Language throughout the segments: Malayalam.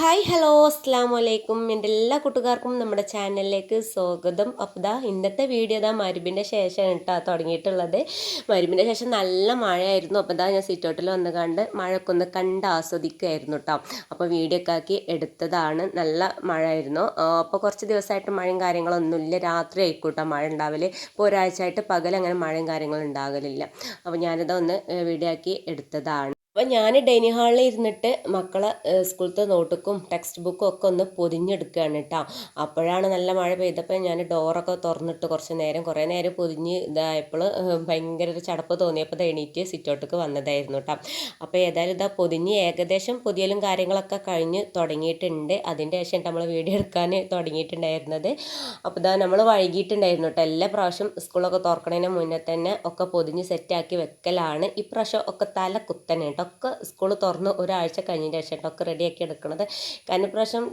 ഹായ് ഹലോ അസ്സാം വലൈക്കും എന്റെ എല്ലാ കൂട്ടുകാർക്കും നമ്മുടെ ചാനലിലേക്ക് സ്വാഗതം. അപ്പോൾ ദാ ഇന്നത്തെ വീഡിയോ ദാ മരുവിന്റെ ശേഷമാണ് കേട്ടോ തുടങ്ങിയിട്ടുള്ളത്. മരുവിന്റെ ശേഷം നല്ല മഴയായിരുന്നു. അപ്പോൾ ദാ ഞാൻ സിറ്റൗട്ടിൽ വന്ന് കണ്ട് മഴയൊക്കെ ഒന്ന് കണ്ട് ആസ്വദിക്കുകയായിരുന്നു കേട്ടോ. അപ്പോൾ വീഡിയോ ഒക്കെ ആക്കി എടുത്തതാണ്. നല്ല മഴയായിരുന്നു. അപ്പോൾ കുറച്ച് ദിവസമായിട്ട് മഴയും കാര്യങ്ങളൊന്നുമില്ല. രാത്രി ആയിക്കോട്ടോ മഴ ഉണ്ടാവൽ. ഇപ്പോൾ ഒരാഴ്ചയായിട്ട് പകൽ അങ്ങനെ മഴയും കാര്യങ്ങളും ഉണ്ടാകലില്ല. അപ്പോൾ ഞാനിതൊന്ന് വീഡിയോ ആക്കി എടുത്തതാണ്. അപ്പം ഞാൻ ഡൈനിങ് ഹാളിൽ ഇരുന്നിട്ട് മക്കളെ സ്കൂളത്തെ നോട്ടുക്കും ടെക്സ്റ്റ് ബുക്കും ഒക്കെ ഒന്ന് പൊതിഞ്ഞെടുക്കുകയാണ് കേട്ടോ അപ്പോഴാണ് നല്ല മഴ പെയ്തപ്പോൾ ഞാൻ ഡോറൊക്കെ തുറന്നിട്ട് കുറച്ച് നേരം കുറേ നേരം പൊതിഞ്ഞ് ഇതായപ്പോൾ ഭയങ്കര ഒരു ചടപ്പ് തോന്നിയപ്പോൾ എണീറ്റ് സിറ്റൗട്ടിക്ക് വന്നതായിരുന്നു കേട്ടോ അപ്പോൾ ഏതായാലും ഇതാ പൊതിഞ്ഞ് ഏകദേശം പൊതിയലും കാര്യങ്ങളൊക്കെ കഴിഞ്ഞ് തുടങ്ങിയിട്ടുണ്ട്. അതിന്റെ ശേഷം നമ്മൾ വീഡിയോ എടുക്കാൻ തുടങ്ങിയിട്ടുണ്ടായിരുന്നത്. അപ്പോൾ ഇതാ നമ്മൾ വൈകിട്ടുണ്ടായിരുന്നു കേട്ടോ എല്ലാ പ്രാവശ്യം സ്കൂളൊക്കെ തുറക്കണതിന് മുന്നേ തന്നെ ഒക്കെ പൊതിഞ്ഞ് സെറ്റാക്കി വെക്കലാണ്. ഇപ്രാവശ്യം ഒക്കെ തല കുത്തനെ കേട്ടോ സ്കൂൾ തുറന്ന് ഒരാഴ്ച കഴിഞ്ഞതിന് ശേഷം റെഡിയാക്കി എടുക്കുന്നത് കാരണം ഇപ്രാവശ്യം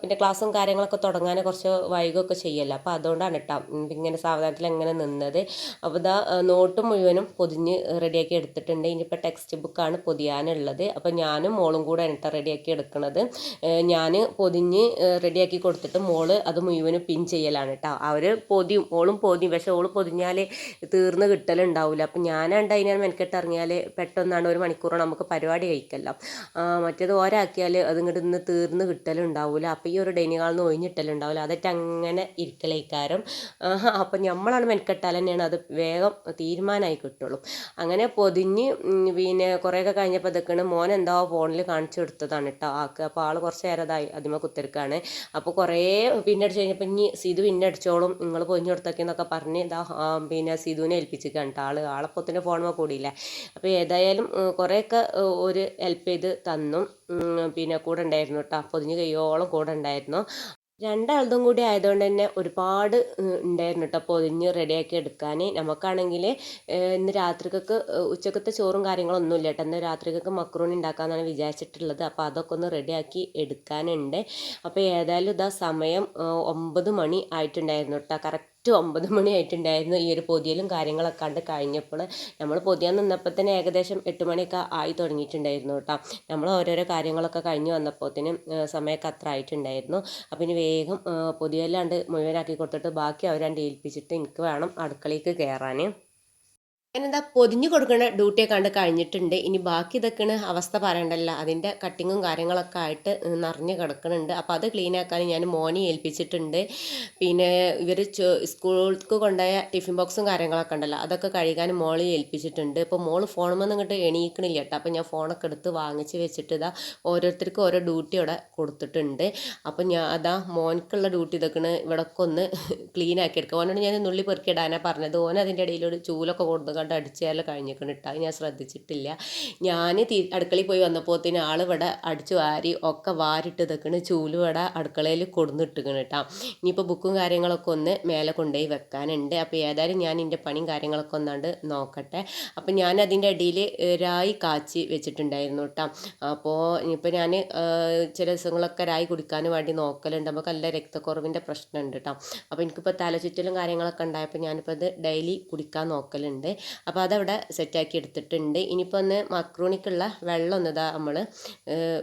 പിന്നെ ക്ലാസ്സും കാര്യങ്ങളൊക്കെ തുടങ്ങാൻ കുറച്ച് വൈകുകയൊക്കെ ചെയ്യല്ലോ. അപ്പോൾ അതുകൊണ്ടാണ് കേട്ടോ ഇങ്ങനെ സാവധാനത്തിൽ എങ്ങനെ നിന്നത്. അപ്പോൾ ഇതാ നോട്ട് മുഴുവനും പൊതിഞ്ഞ് റെഡിയാക്കി എടുത്തിട്ടുണ്ട്. ഇനിയിപ്പോൾ ടെക്സ്റ്റ് ബുക്കാണ് പൊതിയാനുള്ളത്. അപ്പോൾ ഞാനും മോളും കൂടെ കേട്ടോ റെഡിയാക്കി എടുക്കുന്നത് ഞാൻ പൊതിഞ്ഞ് റെഡിയാക്കി കൊടുത്തിട്ട് മോൾ അത് മുഴുവനും പിൻ ചെയ്യലാണ് കേട്ടോ അവർ പൊതിയും മോളും പൊതിയും. പക്ഷെ ഓൾ പൊതിഞ്ഞാൽ തീർന്ന് കിട്ടലുണ്ടാവില്ല അപ്പോൾ ഞാനാണ്ട് അതിനാണ് മെനക്കെട്ടിറങ്ങിയാൽ പെട്ടെന്നാണ് ഒരു മണിക്കൂറോ നമുക്ക് പരിപാടി കഴിക്കല്ലോ. മറ്റേത് ഓരാക്കിയാൽ അത് ഇങ്ങോട്ട് ഇന്ന് തീർന്ന് കിട്ടലുണ്ടാവില്ല അപ്പോൾ ഈ ഒരു ഡൈനിങ് ഹാളിൽ നിന്ന് ഒഴിഞ്ഞിട്ടലുണ്ടാവില്ല അതൊക്കെ അങ്ങനെ ഇരിക്കലേക്കാരം. അപ്പം നമ്മളാണ് മെനക്കെട്ടാൽ തന്നെയാണ് അത് വേഗം തീരുമാനമായി കിട്ടുള്ളൂ. അങ്ങനെ പൊതിഞ്ഞ് പിന്നെ കുറേയൊക്കെ കഴിഞ്ഞപ്പോൾ ഇതൊക്കെയാണ് മോൻ എന്തോ ഫോണിൽ കാണിച്ചു കൊടുത്തതാണ് കേട്ടോ ആക്ക്. അപ്പോൾ ആൾ കുറച്ച് നേരം അതായി അതിമ കുത്തിരിക്കാണ്. അപ്പോൾ കുറേ പിന്നെ അടിച്ച് കഴിഞ്ഞപ്പോൾ ഇനി സിധു പിന്നെ അടിച്ചോളും നിങ്ങൾ പൊതിഞ്ഞു കൊടുത്തൊക്കെയെന്നൊക്കെ പറഞ്ഞ് ഇതാ പിന്നെ സിധുവിനെ ഏൽപ്പിച്ചിരിക്കുകയാണ് കേട്ടോ ആൾ ആളപ്പത്തിന് ഫോണുമ്പോൾ കൂടിയില്ല. അപ്പോൾ ഏതായാലും കുറേയൊക്കെ ഒരു ഹെൽപ്പ് ചെയ്ത് തന്നു. പിന്നെ കൂടെ ഉണ്ടായിരുന്നു കേട്ടോ പൊതിഞ്ഞ് കയ്യോളം കൂടെ ഉണ്ടായിരുന്നു. രണ്ടാളതും കൂടി ആയതുകൊണ്ട് തന്നെ ഒരുപാട് ഉണ്ടായിരുന്നു കേട്ടോ പൊതിഞ്ഞ് റെഡിയാക്കി എടുക്കാൻ നമുക്കാണെങ്കിൽ ഇന്ന് രാത്രിക്കൊക്കെ ഉച്ചക്കത്തെ ചോറും കാര്യങ്ങളൊന്നും ഇല്ല കേട്ടോ ഇന്ന് രാത്രിക്കൊക്കെ മക്രൂണി ഉണ്ടാക്കാമെന്നാണ് വിചാരിച്ചിട്ടുള്ളത്. അപ്പോൾ അതൊക്കെ ഒന്ന് റെഡിയാക്കി എടുക്കാനുണ്ട്. അപ്പോൾ ഏതായാലും ഇതാ സമയം ഒമ്പത് മണി ആയിട്ടുണ്ടായിരുന്നു കേട്ടോ കറക്റ്റ് കറക്റ്റ് ഒമ്പത് മണി ആയിട്ടുണ്ടായിരുന്നു ഈ ഒരു പൊതിയലും കാര്യങ്ങളൊക്കെ കണ്ട് കഴിഞ്ഞപ്പോൾ നമ്മൾ പൊതിയാൻ നിന്നപ്പോൾ തന്നെ ഏകദേശം എട്ട് മണിയൊക്കെ ആയി തുടങ്ങിയിട്ടുണ്ടായിരുന്നു കേട്ടോ. നമ്മൾ ഓരോരോ കാര്യങ്ങളൊക്കെ കഴിഞ്ഞ് വന്നപ്പോഴത്തേനും സമയമൊക്കെ അത്ര ആയിട്ടുണ്ടായിരുന്നു. അപ്പം ഇനി വേഗം പൊതിയെല്ലാണ്ട് മുഴുവനാക്കി കൊടുത്തിട്ട് ബാക്കി അവരാണ്ട് ഏൽപ്പിച്ചിട്ട് എനിക്ക് വേണം അടുക്കളയ്ക്ക് കയറാൻ ഞാനെന്താ പൊതിഞ്ഞു കൊടുക്കുന്ന ഡ്യൂട്ടിയൊക്കെ കണ്ട് കഴിഞ്ഞിട്ടുണ്ട്. ഇനി ബാക്കി ഇതൊക്കെയാണ് അവസ്ഥ പറയണ്ടല്ലോ. അതിന്റെ കട്ടിങ്ങും കാര്യങ്ങളൊക്കെ ആയിട്ട് നിറഞ്ഞ് കിടക്കുന്നുണ്ട് അപ്പോൾ അത് ക്ലീൻ ആക്കാൻ ഞാൻ മോനെ ഏൽപ്പിച്ചിട്ടുണ്ട്. പിന്നെ ഇവർ സ്കൂൾക്ക് കൊണ്ടുപോയ ടിഫിൻ ബോക്സും കാര്യങ്ങളൊക്കെ ഉണ്ടല്ലോ. അതൊക്കെ കഴുകാൻ മോളെ ഏൽപ്പിച്ചിട്ടുണ്ട്. ഇപ്പോൾ മോൾ ഫോണുമെന്ന് ഇങ്ങോട്ട് എണീക്കണില്ല കേട്ടോ. അപ്പോൾ ഞാൻ ഫോണൊക്കെ എടുത്ത് വാങ്ങിച്ച് വെച്ചിട്ട് ഇതാ ഓരോരുത്തർക്കും ഓരോ ഡ്യൂട്ടി ഇവിടെ കൊടുത്തിട്ടുണ്ട്. അപ്പോൾ ഞാൻ അതാ മോൻക്കുള്ള ഡ്യൂട്ടി ഇതൊക്കെയാണ് ഇവിടൊക്കെ ഒന്ന് ക്ലീൻ ആക്കി എടുക്കുക. ഓനോട് ഞാൻ നുള്ളി പെറുക്കിയിടാനാണ് പറഞ്ഞത്. ഓൻ അതിന്റെ ഇടയിലൊരു ചൂലൊക്കെ കൊടുത്തു കണ്ട് അടിച്ചാൽ കഴിഞ്ഞേക്കണം കേട്ടോ ഞാൻ ശ്രദ്ധിച്ചിട്ടില്ല. ഞാൻ തീ അടുക്കളയിൽ പോയി വന്നപ്പോഴത്തേന് ആൾ ഇവിടെ അടിച്ചു വാരി ഒക്കെ വാരിട്ട് ഇതൊക്കെയാണ് ചൂൽ ഇവിടെ അടുക്കളയിൽ കൊടുന്നിട്ടിക്കണം കേട്ടോ ഇനിയിപ്പോൾ ബുക്കും കാര്യങ്ങളൊക്കെ ഒന്ന് മേലെ കൊണ്ടുപോയി വെക്കാനുണ്ട്. അപ്പോൾ ഏതായാലും ഞാൻ എന്റെ പണിയും കാര്യങ്ങളൊക്കെ ഒന്നാണ്ട് നോക്കട്ടെ. അപ്പോൾ ഞാൻ അതിന്റെ അടിയിൽ രായി കാച്ചി വെച്ചിട്ടുണ്ടായിരുന്നു കേട്ടോ അപ്പോൾ ഇനിയിപ്പോൾ ഞാൻ ചില ദിവസങ്ങളൊക്കെ രായി കുടിക്കാൻ വേണ്ടി നോക്കലുണ്ട്. നമുക്ക് നല്ല രക്തക്കുറവിന്റെ പ്രശ്നമുണ്ട് കേട്ടോ അപ്പോൾ എനിക്കിപ്പോൾ തലചുറ്റലും കാര്യങ്ങളൊക്കെ ഉണ്ടായപ്പോൾ ഞാനിപ്പോൾ അത് ഡെയിലി കുടിക്കാൻ നോക്കലുണ്ട്. അപ്പോൾ അതവിടെ സെറ്റാക്കി എടുത്തിട്ടുണ്ട്. ഇനിയിപ്പോൾ ഒന്ന് മക്രൂണിക്കുള്ള വെള്ളം ഒന്ന് ഇതാ നമ്മൾ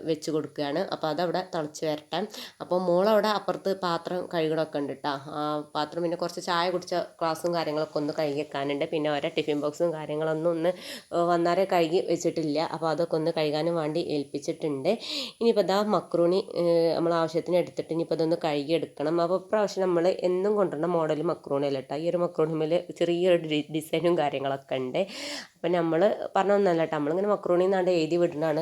വെച്ച് കൊടുക്കുകയാണ്. അപ്പോൾ അതവിടെ തിളച്ച് വരട്ടെ അപ്പോൾ മോളവിടെ അപ്പുറത്ത് പാത്രം കഴുകണമൊക്കെ ഉണ്ട് കേട്ടോ ആ പാത്രം പിന്നെ കുറച്ച് ചായ കുടിച്ച ഗ്ലാസും കാര്യങ്ങളൊക്കെ ഒന്ന് കഴുകി വെക്കാനുണ്ട്. പിന്നെ ഓരോ ടിഫിൻ ബോക്സും കാര്യങ്ങളൊന്നും ഒന്ന് വന്നാരെ കഴുകി വെച്ചിട്ടില്ല. അപ്പോൾ അതൊക്കെ ഒന്ന് കഴുകാനും വേണ്ടി ഏൽപ്പിച്ചിട്ടുണ്ട്. ഇനിയിപ്പോൾ ഇതാ മക്രൂണി നമ്മൾ ആവശ്യത്തിന് എടുത്തിട്ട് ഇനിയിപ്പോൾ അതൊന്ന് കഴുകി എടുക്കണം. അപ്പോൾ ഇപ്രാവശ്യം നമ്മൾ എന്നും കൊണ്ടുവരുന്ന മോഡൽ മക്രൂണി കേട്ടോ ഈ ഒരു മക്രൂണിമേൽ ചെറിയൊരു ഡിസൈനും കാര്യങ്ങളൊക്കെ ഉണ്ട്. അപ്പം നമ്മൾ പറഞ്ഞ ഒന്നല്ല കേട്ടോ നമ്മളിങ്ങനെ മക്രോണി എന്നാണ്ട് എഴുതി വിടുന്നതാണ്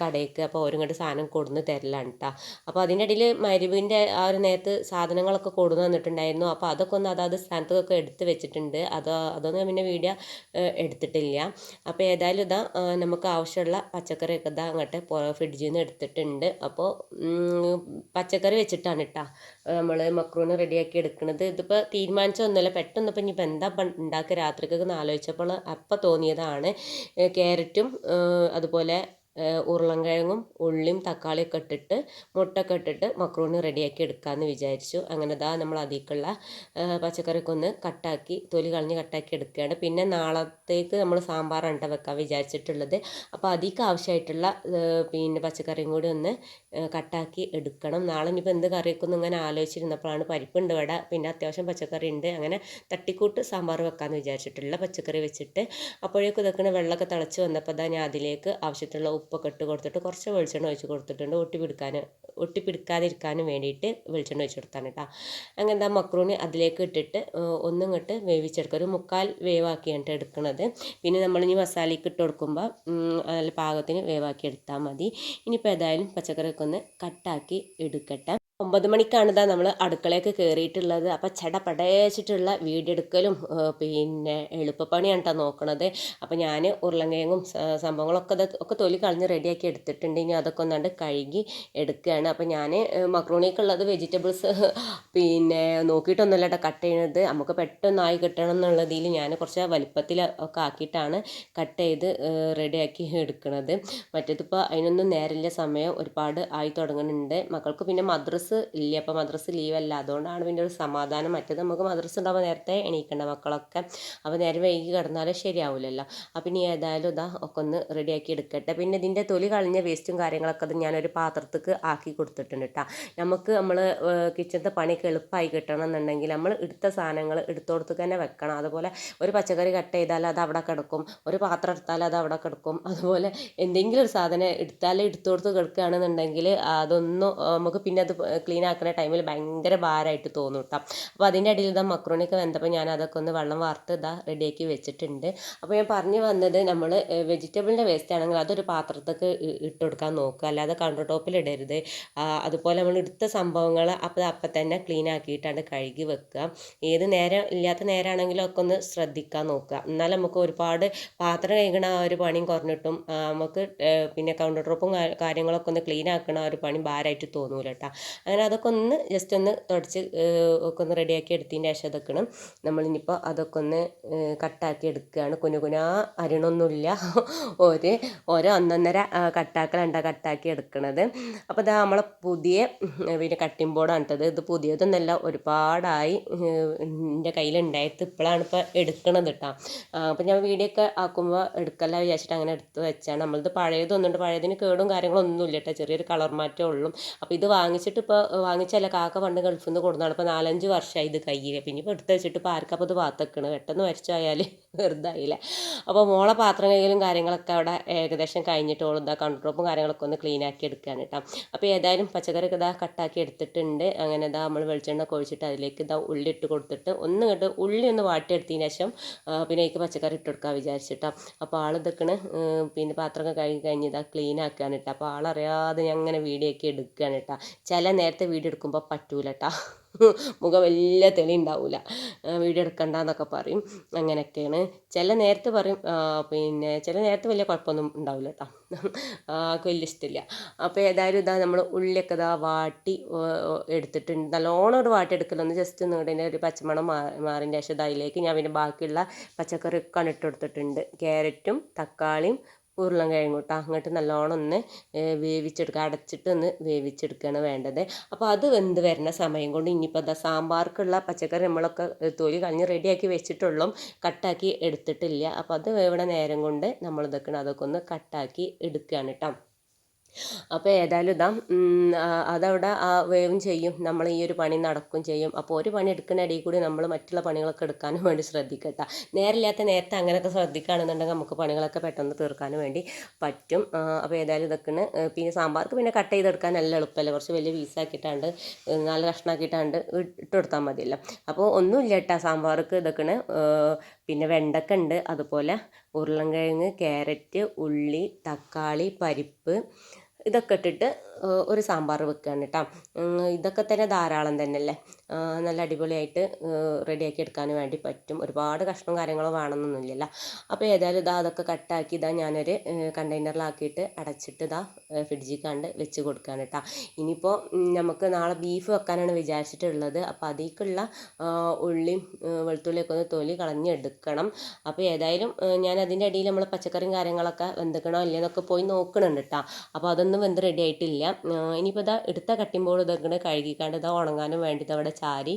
കടയ്ക്ക് അപ്പോൾ ഓരിങ്ങോട്ട് സാധനം കൊടുന്ന് തരലാണ് കേട്ടോ അപ്പോൾ അതിന്റെ ഇടയിൽ മരുവിന്റെ ആ ഒരു നേരത്ത് സാധനങ്ങളൊക്കെ കൊടുന്ന് തന്നിട്ടുണ്ടായിരുന്നു. അപ്പോൾ അതൊക്കെ ഒന്ന് അതാത് സ്ഥാനത്തൊക്കെ എടുത്ത് വെച്ചിട്ടുണ്ട്. അത് അതൊന്നും പിന്നെ വീഡിയോ എടുത്തിട്ടില്ല. അപ്പോൾ ഏതായാലും ഇതാ നമുക്ക് ആവശ്യമുള്ള പച്ചക്കറിയൊക്കെ ഇതാ അങ്ങോട്ട് ഫ്രിഡ്ജിൽ നിന്ന് എടുത്തിട്ടുണ്ട്. അപ്പോൾ പച്ചക്കറി വെച്ചിട്ടാണ് കേട്ടോ നമ്മൾ മക്രൂണ് റെഡിയാക്കി എടുക്കുന്നത് ഇതിപ്പോൾ തീരുമാനിച്ചൊന്നുമില്ല പെട്ടെന്ന് ഇപ്പം ഇനിയിപ്പോൾ എന്താ ഉണ്ടാക്കുക? രാത്രിക്കൊക്കെ ആലോചിച്ചപ്പോൾ അപ്പം തോന്നിയതാണ്. ക്യാരറ്റും അതുപോലെ ഉരുളൻകിഴങ്ങും ഉള്ളിയും തക്കാളിയൊക്കെ ഇട്ടിട്ട് മുട്ടയൊക്കെ ഇട്ടിട്ട് മക്രോണി റെഡിയാക്കി എടുക്കാമെന്ന് വിചാരിച്ചു. അങ്ങനെ ദാ നമ്മൾ അതിലേക്കുള്ള പച്ചക്കറിയൊക്കെ ഒന്ന് കട്ടാക്കി തൊലി കളഞ്ഞ് കട്ടാക്കി എടുക്കുകയാണ്. പിന്നെ നാളത്തേക്ക് നമ്മൾ സാമ്പാറാണ് കേട്ടോ വെക്കാൻ വിചാരിച്ചിട്ടുള്ളത്. അപ്പോൾ അതിലേക്ക് ആവശ്യമായിട്ടുള്ള പിന്നെ പച്ചക്കറിയും കൂടി ഒന്ന് കട്ടാക്കി എടുക്കണം. നാളെ ഇനിയിപ്പോൾ എന്ത് കറിയൊക്കെ ഒന്ന് ഇങ്ങനെ ആലോചിച്ചിരുന്നപ്പോഴാണ് പരിപ്പുണ്ട് ഇവിടെ പിന്നെ അത്യാവശ്യം പച്ചക്കറി ഉണ്ട്. അങ്ങനെ തട്ടിക്കൂട്ട് സാമ്പാർ വെക്കാമെന്ന് വിചാരിച്ചിട്ടുള്ള പച്ചക്കറി വെച്ചിട്ട് അപ്പോഴേക്കും ഇതൊക്കെ വെള്ളമൊക്കെ തിളച്ച് വന്നപ്പോൾ അതാ ഞാൻ അതിലേക്ക് ആവശ്യത്തിനുള്ള ഉപ്പൊക്കെ ഇട്ട് കൊടുത്തിട്ട് കുറച്ച് വെളിച്ചെണ്ണ ഒഴിച്ച് കൊടുത്തിട്ടുണ്ട്. ഒട്ടി പിടിക്കാൻ ഒട്ടി പിടിക്കാതിരിക്കാനും വേണ്ടിയിട്ട് വെളിച്ചെണ്ണ ഒഴിച്ച് കൊടുത്താണ് കേട്ടോ. അങ്ങനെ എന്താ മക്രൂണി അതിലേക്ക് ഇട്ടിട്ട് ഒന്നും ഇങ്ങോട്ട് വേവിച്ചെടുക്കുക. ഒരു മുക്കാൽ വേവാക്കിയാണ് എടുക്കുന്നത് പിന്നെ നമ്മൾ ഇനി മസാലയ്ക്ക് ഇട്ട് കൊടുക്കുമ്പോൾ നല്ല പാകത്തിന് വേവാക്കി എടുത്താൽ മതി. ഇനിയിപ്പോൾ ഏതായാലും പച്ചക്കറിയൊക്കെ ഒന്ന് കട്ടാക്കി എടുക്കട്ടെ. ഒമ്പത് മണിക്കാണ് ഇതാ നമ്മൾ അടുക്കളയൊക്കെ കയറിയിട്ടുള്ളത് അപ്പോൾ ചട പടയച്ചിട്ടുള്ള വീടെടുക്കലും പിന്നെ എളുപ്പപ്പണിയാണ് കേട്ടോ നോക്കണത്. അപ്പോൾ ഞാൻ ഉരുളങ്കിഴങ്ങും സംഭവങ്ങളൊക്കെ ഒക്കെ തൊലി കളഞ്ഞ് റെഡിയാക്കി എടുത്തിട്ടുണ്ട്. ഇനി അതൊക്കെ ഒന്നാണ്ട് കഴുകി എടുക്കുകയാണ് അപ്പോൾ ഞാൻ മക്രോണിക്കുള്ളത് വെജിറ്റബിൾസ് പിന്നെ നോക്കിയിട്ടൊന്നുമല്ല കേട്ടോ കട്ട് ചെയ്യണത്. നമുക്ക് പെട്ടെന്നായി കിട്ടണം എന്നുള്ളതിൽ ഞാൻ കുറച്ച് വലിപ്പത്തിൽ ഒക്കെ ആക്കിയിട്ടാണ് കട്ട് ചെയ്ത് റെഡിയാക്കി എടുക്കുന്നത് മറ്റേതിപ്പോൾ അതിനൊന്നും നേരില്ല സമയം ഒരുപാട് ആയി തുടങ്ങുന്നുണ്ട് മക്കൾക്ക് പിന്നെ മദ്രസ് ഇല്ല. അപ്പോൾ മദ്രസ് ലീവല്ല അതുകൊണ്ടാണ് പിന്നെ ഒരു സമാധാനം. മറ്റേത് നമുക്ക് മദ്രസ് ഉണ്ടാകുമ്പോൾ നേരത്തെ എണീക്കേണ്ട മക്കളൊക്കെ. അപ്പോൾ നേരെ വൈകി കിടന്നാലും ശരിയാവില്ലല്ലോ അപ്പം ഇനി ഏതായാലും ഇതാ ഒക്കെ ഒന്ന് റെഡിയാക്കി എടുക്കട്ടെ. പിന്നെ ഇതിന്റെ തൊലി കളഞ്ഞ വേസ്റ്റും കാര്യങ്ങളൊക്കെ അത് ഞാനൊരു പാത്രത്തേക്ക് ആക്കി കൊടുത്തിട്ടുണ്ട് കേട്ടോ നമുക്ക് നമ്മൾ കിച്ചണത്തെ പണിയൊക്കെ എളുപ്പമായി കിട്ടണം എന്നുണ്ടെങ്കിൽ നമ്മൾ എടുത്ത സാധനങ്ങൾ എടുത്തോടത്ത് തന്നെ വെക്കണം. അതുപോലെ ഒരു പച്ചക്കറി കട്ട് ചെയ്താൽ അത് അവിടെ കിടക്കും. ഒരു പാത്രം എടുത്താൽ അത് അവിടെ കിടക്കും. അതുപോലെ എന്തെങ്കിലും ഒരു സാധനം എടുത്താൽ എടുത്തോടത്ത് കിടക്കുകയാണെന്നുണ്ടെങ്കിൽ അതൊന്നും നമുക്ക് പിന്നെ അത് ക്ലീൻ ആക്കുന്ന ടൈമിൽ ഭയങ്കര ഭാരമായിട്ട് തോന്നും കേട്ടോ അപ്പോൾ അതിന്റെ ഇടയിൽ ഇതാ മക്രോണിയൊക്കെ വെന്തപ്പോൾ ഞാൻ അതൊക്കെ ഒന്ന് വെള്ളം വാർത്ത് ഇതാ റെഡിയാക്കി വെച്ചിട്ടുണ്ട്. അപ്പോൾ ഞാൻ പറഞ്ഞു വന്നത് നമ്മൾ വെജിറ്റബിളിന്റെ വേസ്റ്റ് ആണെങ്കിൽ അതൊരു പാത്രത്തേക്ക് ഇട്ട് കൊടുക്കാൻ നോക്കുക. അല്ലാതെ കൗണ്ടർ ടോപ്പിൽ ഇടരുത്. അതുപോലെ നമ്മൾ എടുത്ത സംഭവങ്ങൾ അപ്പോൾ അപ്പം തന്നെ ക്ലീൻ ആക്കിയിട്ടാണ് കഴുകി വെക്കുക. ഏത് നേരം ഇല്ലാത്ത നേരമാണെങ്കിലും ഒക്കെ ഒന്ന് ശ്രദ്ധിക്കാൻ നോക്കുക. എന്നാൽ നമുക്ക് ഒരുപാട് പാത്രം കഴുകണ ആ ഒരു പണിയും കുറഞ്ഞിട്ടും നമുക്ക് പിന്നെ കൗണ്ടർ ടോപ്പും കാര്യങ്ങളൊക്കെ ഒന്ന് ക്ലീൻ ആക്കണ ആ ഒരു പണി ഭാരമായിട്ട് തോന്നൂല കേട്ടോ അങ്ങനെ അതൊക്കെ ഒന്ന് ജസ്റ്റ് ഒന്ന് തുടച്ച് ഒക്കെ ഒന്ന് റെഡിയാക്കി എടുത്തതിന്റെ ശേഷം അതൊക്കെയാണ് നമ്മളിനിപ്പോൾ അതൊക്കെ ഒന്ന് കട്ടാക്കി എടുക്കുകയാണ്. കുനു കുനാ അരിണൊന്നുമില്ല. ഒരു ഓരോ ഒന്നൊന്നര കട്ടാക്കലുണ്ട കട്ടാക്കി എടുക്കണത്. അപ്പോൾ ഇതാ നമ്മളെ പുതിയ പിന്നെ കട്ടിംഗ് ബോർഡാണ് ഇത് പുതിയതൊന്നല്ല ഒരുപാടായി എന്റെ കയ്യിലുണ്ടായത് ഇപ്പോഴാണ് ഇപ്പോൾ എടുക്കണത് കേട്ടോ അപ്പോൾ ഞാൻ വീഡിയോ ഒക്കെ ആക്കുമ്പോൾ എടുക്കല്ല വിചാരിച്ചിട്ട് അങ്ങനെ എടുത്ത് വെച്ചാണ്. നമ്മളിത് പഴയതൊന്നുണ്ട്. പഴയതിന് കേടും കാര്യങ്ങളൊന്നുമില്ല കേട്ടോ ചെറിയൊരു കളർ മാറ്റമേ ഉള്ളൂ. അപ്പോൾ ഇത് വാങ്ങിച്ചിട്ട് ഇപ്പോൾ വാങ്ങിച്ചല്ല. കാക്ക പണ്ട് ഗൾഫിൽ നിന്ന് കൊണ്ടുവന്നതാണ്. അപ്പോൾ നാലഞ്ച് വർഷമായി ഇത് കയ്യിൽ പിന്നെ ഇപ്പോൾ എടുത്ത് വെച്ചിട്ട് ഇപ്പോൾ ആർക്കപ്പോൾ ഇത് പാത്തക്കണ് പെട്ടെന്ന് വരച്ചായാൽ വെറുതായില്ല? അപ്പോൾ മോളെ പാത്രം കാര്യങ്ങളൊക്കെ അവിടെ ഏകദേശം കഴിഞ്ഞിട്ട് ഓൾ ഇതാ കൺട്രോപ്പും കാര്യങ്ങളൊക്കെ ഒന്ന് ക്ലീൻ ആക്കി എടുക്കുകയാണ് കേട്ടോ അപ്പോൾ ഏതായാലും പച്ചക്കറി ഇതാ കട്ടാക്കി എടുത്തിട്ടുണ്ട്. അങ്ങനെ ഇതാ നമ്മൾ വെളിച്ചെണ്ണ കൊഴിച്ചിട്ട് അതിലേക്ക് ഇതാ ഉള്ളി ഇട്ട് കൊടുത്തിട്ട് ഒന്ന് കണ്ട് ഉള്ളി ഒന്ന് വാട്ടിയെടുത്തതിന് ശേഷം പിന്നെ എനിക്ക് പച്ചക്കറി ഇട്ട് കൊടുക്കാൻ വിചാരിച്ചിട്ടോ അപ്പോൾ ആൾ ഇതൊക്കെയാണ് പിന്നെ പാത്രമൊക്കെ കഴുകി കഴിഞ്ഞ് ഇതാ ക്ലീൻ ആക്കുകയാണ് കേട്ടോ അപ്പോൾ ആളറിയാതെ ഞാൻ അങ്ങനെ വീഡിയോ ഒക്കെ എടുക്കുകയാണ് കേട്ടോ ചില നേരത്തെ വീഡിയോ എടുക്കുമ്പോൾ പറ്റൂല കേട്ടോ മുഖം വലിയ തെളി ഉണ്ടാവില്ല വീഡിയോ എടുക്കണ്ടെന്നൊക്കെ പറയും. അങ്ങനെയൊക്കെയാണ്. ചില നേരത്തെ പറയും പിന്നെ ചില നേരത്തെ വലിയ കുഴപ്പമൊന്നും ഉണ്ടാവില്ല കേട്ടോ ആൾക്ക് വലിയ ഇഷ്ടമില്ല അപ്പോൾ ഏതായാലും ഇതാ നമ്മൾ ഉള്ളിയൊക്കെ ഇതാ വാട്ടി എടുത്തിട്ടുണ്ട്. നല്ലോണം ഒരു വാട്ടി എടുക്കലൊന്ന് ജസ്റ്റ് നിങ്ങളുടെ ഒരു പച്ചമണം മാറിന്റെ ശേഷം അതിലേക്ക് ഞാൻ പിന്നെ ബാക്കിയുള്ള പച്ചക്കറിയൊക്കെ ഇട്ട് കൊടുത്തിട്ടുണ്ട്. ക്യാരറ്റും തക്കാളിയും ഉരുളൻകിഴങ്ങ് കേട്ടോ അങ്ങോട്ട് നല്ലോണം ഒന്ന് വേവിച്ചെടുക്കുക അടച്ചിട്ട് ഒന്ന് വേവിച്ചെടുക്കുകയാണ് വേണ്ടത്. അപ്പോൾ അത് വെന്ത് വരുന്ന സമയം കൊണ്ട് ഇനിയിപ്പോൾ അതാ സാമ്പാർക്കുള്ള പച്ചക്കറി നമ്മളൊക്കെ തൊലി കളഞ്ഞ് റെഡിയാക്കി വെച്ചിട്ടുള്ളൂ. കട്ടാക്കി എടുത്തിട്ടില്ല. അപ്പോൾ അത് വേവണ നേരം കൊണ്ട് നമ്മൾ ഇതൊക്കെ അതൊക്കെ ഒന്ന് കട്ടാക്കി എടുക്കുകയാണ് കേട്ടോ അപ്പോൾ ഏതായാലും ഇതാ അതവിടെ ആ വേവും ചെയ്യും. നമ്മൾ ഈ ഒരു പണി നടക്കും ചെയ്യും. അപ്പോൾ ഒരു പണി എടുക്കുന്ന ഇടയിൽ കൂടി നമ്മൾ മറ്റുള്ള പണികളൊക്കെ എടുക്കാനും വേണ്ടി ശ്രദ്ധിക്കട്ടെ. നേരില്ലാത്ത നേരത്തെ അങ്ങനെയൊക്കെ ശ്രദ്ധിക്കുകയാണെന്നുണ്ടെങ്കിൽ നമുക്ക് പണികളൊക്കെ പെട്ടെന്ന് തീർക്കാനും വേണ്ടി പറ്റും. അപ്പോൾ ഏതായാലും ഇതൊക്കെയാണ് പിന്നെ സാമ്പാർക്ക് പിന്നെ കട്ട് ചെയ്തെടുക്കാൻ നല്ല എളുപ്പമല്ലേ. കുറച്ച് വലിയ പീസാക്കിയിട്ടാണ്ട് നല്ല കഷ്ണമാക്കിയിട്ടാണ്ട് ഇട്ട് കൊടുത്താൽ മതിയല്ലോ. അപ്പോൾ ഒന്നുമില്ല കേട്ടോ സാമ്പാർക്ക് ഇതൊക്കെയാണ് പിന്നെ വെണ്ടക്ക ഉണ്ട്. അതുപോലെ ഉരുളൻകിഴങ്ങ് ക്യാരറ്റ് ഉള്ളി തക്കാളി പരിപ്പ് ഇതൊക്കെ ഇട്ടിട്ട് ഒരു സാമ്പാർ വെക്കുകയാണ് കേട്ടോ ഇതൊക്കെ തന്നെ ധാരാളം തന്നെയല്ലേ? നല്ല അടിപൊളിയായിട്ട് റെഡിയാക്കി എടുക്കാൻ വേണ്ടി പറ്റും. ഒരുപാട് കഷ്ണവും കാര്യങ്ങളും വേണമെന്നൊന്നുമില്ലല്ലോ. അപ്പോൾ ഏതായാലും ഇതാ അതൊക്കെ കട്ടാക്കി ഇതാ ഞാനൊരു കണ്ടെയ്നറിലാക്കിയിട്ട് അടച്ചിട്ട് ഇതാ ഫ്രിഡ്ജിൽ കണ്ട് വെച്ച് കൊടുക്കുകയാണ് കേട്ടോ ഇനിയിപ്പോൾ നമുക്ക് നാളെ ബീഫ് വെക്കാനാണ് വിചാരിച്ചിട്ടുള്ളത്. അപ്പോൾ അതിലേക്കുള്ള ഉള്ളിയും വെളുത്തുള്ളിയൊക്കെ ഒന്ന് തൊലി കളഞ്ഞെടുക്കണം. അപ്പോൾ ഏതായാലും ഞാൻ അതിന്റെ ഇടയിൽ നമ്മൾ പച്ചക്കറിയും കാര്യങ്ങളൊക്കെ വെന്തുക്കണോ ഇല്ലയെന്നൊക്കെ പോയി നോക്കണുണ്ട് കേട്ടോ അപ്പോൾ അതൊന്നും വെന്ത് റെഡി ആയിട്ടില്ല. ഇനിയിപ്പോൾ ഇതാ എടുത്ത കട്ടിമ്പോൾ ഇതൊക്കെ കഴുകിക്കാണ്ട് ഇതാ ഉണങ്ങാനും വേണ്ടിയിട്ട് അവിടെ ചാരി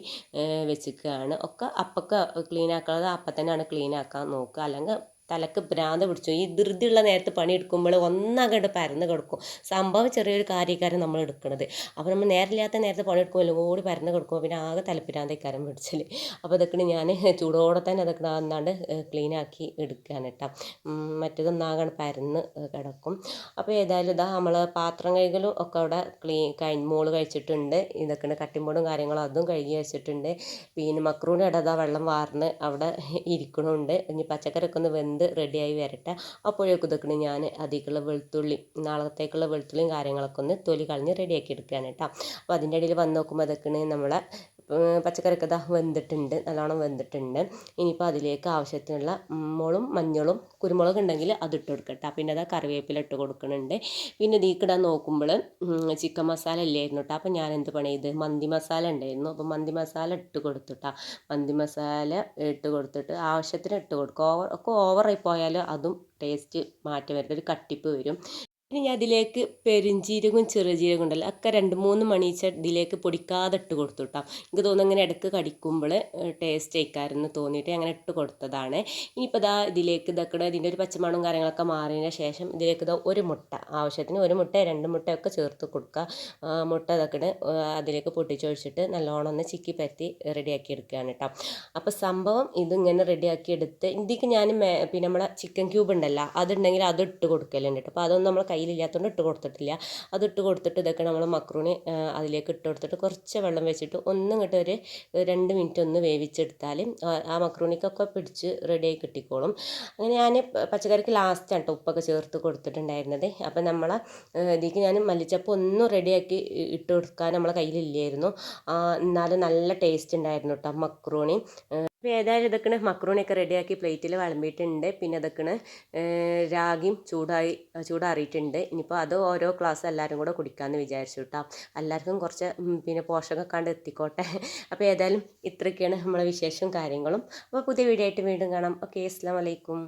വെച്ചിരിക്കുകയാണ് ഒക്കെ അപ്പൊക്കെ ക്ലീൻ ആക്കുന്നത് അപ്പം തന്നെയാണ് ക്ലീൻ ആക്കാൻ നോക്കുക അല്ലെങ്കിൽ തലക്ക് ഭ്രാന്ത് പിടിച്ചു. ഈ ധൃതിയുള്ള നേരത്ത് പണിയെടുക്കുമ്പോൾ ഒന്നങ്ങോട്ട് പരന്ന് കിടക്കും. സംഭവം ചെറിയൊരു കാര്യക്കാരൻ നമ്മൾ എടുക്കുന്നത് അപ്പോൾ നമ്മൾ നേരമില്ലാത്ത നേരത്തെ പണിയെടുക്കുമ്പോൾ ഓടി പരന്ന് കിടക്കും. പിന്നെ ആകെ തലപ്പിരാന്തക്കാരൻ പിടിച്ചില്ല അപ്പോൾ ഇതൊക്കെ ഞാൻ ചൂടോടെ തന്നെ അതൊക്കെ അന്നാണ്ട് ക്ലീനാക്കി എടുക്കുകയാണ് കേട്ടോ. മറ്റേതൊന്നാകെ പരന്ന് കിടക്കും. അപ്പോൾ ഏതായാലും ഇതാ നമ്മൾ പാത്രം കഴുകലും ഒക്കെ അവിടെ ക്ലീൻ കഴി മോൾ കഴിച്ചിട്ടുണ്ട്. ഇതൊക്കെ കട്ടിമ്പോടും കാര്യങ്ങളും അതും കഴുകി വെച്ചിട്ടുണ്ട്. പിന്നെ മക്രൂണി ഇടതാ വെള്ളം വാർന്ന് അവിടെ ഇരിക്കണുണ്ട്. ഇനി പച്ചക്കറിയൊക്കെ ഒന്ന് റെഡിയായി വരട്ടെ. അപ്പോഴേക്കും ഇതൊക്കെ ഞാൻ അതിലേക്കുള്ള വെളുത്തുള്ളി നാളത്തേക്കുള്ള വെളുത്തുള്ളിയും കാര്യങ്ങളൊക്കെ ഒന്ന് തൊലി കളഞ്ഞ് റെഡിയാക്കി എടുക്കുകയാണ് കേട്ടോ. അപ്പോൾ അതിന്റെ ഇടയിൽ വന്ന് നോക്കുമ്പോൾ അതൊക്കെ നമ്മളെ പച്ചക്കറിക്ക് ഇതാ വെന്തിട്ടുണ്ട് നല്ലോണം വെന്തിട്ടുണ്ട്. ഇനിയിപ്പോൾ അതിലേക്ക് ആവശ്യത്തിനുള്ള മുളും മഞ്ഞളും കുരുമുളക് ഉണ്ടെങ്കിൽ അതിട്ട് കൊടുക്കട്ടെ പിന്നെ അതാ കറിവേപ്പില ഇട്ട് കൊടുക്കുന്നുണ്ട്. പിന്നെ ഇതിക്കിടാൻ നോക്കുമ്പോൾ ചിക്കൻ മസാല ഇല്ലായിരുന്നു കേട്ടോ. അപ്പോൾ ഞാൻ എന്ത് പണി ചെയ്ത് മന്തി മസാല ഉണ്ടായിരുന്നു. അപ്പോൾ മന്തി മസാല ഇട്ട് കൊടുത്തുട്ടാ മന്തി മസാല ഇട്ട് കൊടുത്തിട്ട് ആവശ്യത്തിന് ഇട്ട് കൊടുക്കും. ഓവർ ഒക്കെ ഓവറായി പോയാൽ അതും ടേസ്റ്റ് മാറ്റം വരും ഒരു കട്ടിപ്പ് വരും. ഇനി ഞാൻ അതിലേക്ക് പെരുംജീരകവും ചെറുജീരകം ഉണ്ടല്ലോ. ഒക്കെ രണ്ട് മൂന്ന് മണി വെച്ചാൽ ഇതിലേക്ക് പൊടിക്കാതെ ഇട്ട് കൊടുത്തു കേട്ടോ എനിക്ക് തോന്നുന്നു ഇങ്ങനെ ഇടയ്ക്ക് കടിക്കുമ്പോൾ ടേസ്റ്റ് ആയിക്കാരെന്ന് തോന്നിയിട്ട് അങ്ങനെ ഇട്ട് കൊടുത്തതാണ്. ഇനിയിപ്പോൾ ഇതാ ഇതിലേക്ക് ഇതൊക്കെ ഇതിന്റെ ഒരു പച്ചമണവും കാര്യങ്ങളൊക്കെ മാറിയതിന് ശേഷം ഇതിലേക്ക് ഇതാ ഒരു മുട്ട ആവശ്യത്തിന് ഒരു മുട്ട രണ്ട് മുട്ടയൊക്കെ ചേർത്ത് കൊടുക്കുക മുട്ട ഇതൊക്കെ അതിലേക്ക് പൊട്ടിച്ചൊഴിച്ചിട്ട് നല്ലോണം ഒന്ന് ചിക്കി റെഡിയാക്കി എടുക്കുകയാണ് കേട്ടോ അപ്പോൾ സംഭവം ഇതിങ്ങനെ റെഡിയാക്കി എടുത്ത് ഇതിക്ക് ഞാൻ പിന്നെ നമ്മളെ ചിക്കൻ ക്യൂബ് ഉണ്ടല്ലോ അതുണ്ടെങ്കിൽ അത് ഇട്ട് കൊടുക്കലുണ്ട് കേട്ടോ അപ്പോൾ അതൊന്നും നമ്മൾ കയ്യിലില്ലാത്തതുകൊണ്ട് ഇട്ട് കൊടുത്തിട്ടില്ല. അത് ഇട്ട് കൊടുത്തിട്ട് ഇതൊക്കെ നമ്മൾ മക്രൂണി അതിലേക്ക് ഇട്ട് കൊടുത്തിട്ട് കുറച്ച് വെള്ളം വെച്ചിട്ട് ഒന്നും ഇങ്ങോട്ട് ഒരു രണ്ട് മിനിറ്റ് ഒന്ന് വേവിച്ചെടുത്താൽ ആ മക്രൂണിക്കൊക്കെ പിടിച്ച് റെഡിയായി കിട്ടിക്കോളും. അങ്ങനെ ഞാൻ പച്ചക്കറിക്ക് ലാസ്റ്റാണ് കേട്ടോ ഉപ്പൊക്കെ ചേർത്ത് കൊടുത്തിട്ടുണ്ടായിരുന്നത്. അപ്പം നമ്മളെ ഇതിലേക്ക് ഞാൻ മല്ലിച്ചപ്പ് ഒന്നും റെഡിയാക്കി ഇട്ട് കൊടുക്കാൻ നമ്മളെ കയ്യിലില്ലായിരുന്നു. എന്നാലും നല്ല ടേസ്റ്റ് ഉണ്ടായിരുന്നു കേട്ടോ മക്രൂണി. അപ്പോൾ ഏതായാലും ഇതൊക്കെ മക്രൂണിയൊക്കെ റെഡിയാക്കി പ്ലേറ്റിൽ വിളമ്പിയിട്ടുണ്ട്. പിന്നെ ഇതൊക്കെ രാഗിയും ചൂടായി ചൂടാറിയിട്ടുണ്ട്. ഇനിയിപ്പോൾ അത് ഓരോ ക്ലാസ് എല്ലാവരും കൂടെ കുടിക്കാമെന്ന് വിചാരിച്ചു കേട്ടോ എല്ലാവർക്കും കുറച്ച് പിന്നെ പോഷകം കണ്ട് എത്തിക്കോട്ടെ. അപ്പോൾ ഏതായാലും ഇത്രയൊക്കെയാണ് നമ്മളെ വിശേഷവും കാര്യങ്ങളും. അപ്പോൾ പുതിയ വീഡിയോ ആയിട്ട് വീണ്ടും കാണാം. ഓക്കെ അസ്സാം വലൈക്കും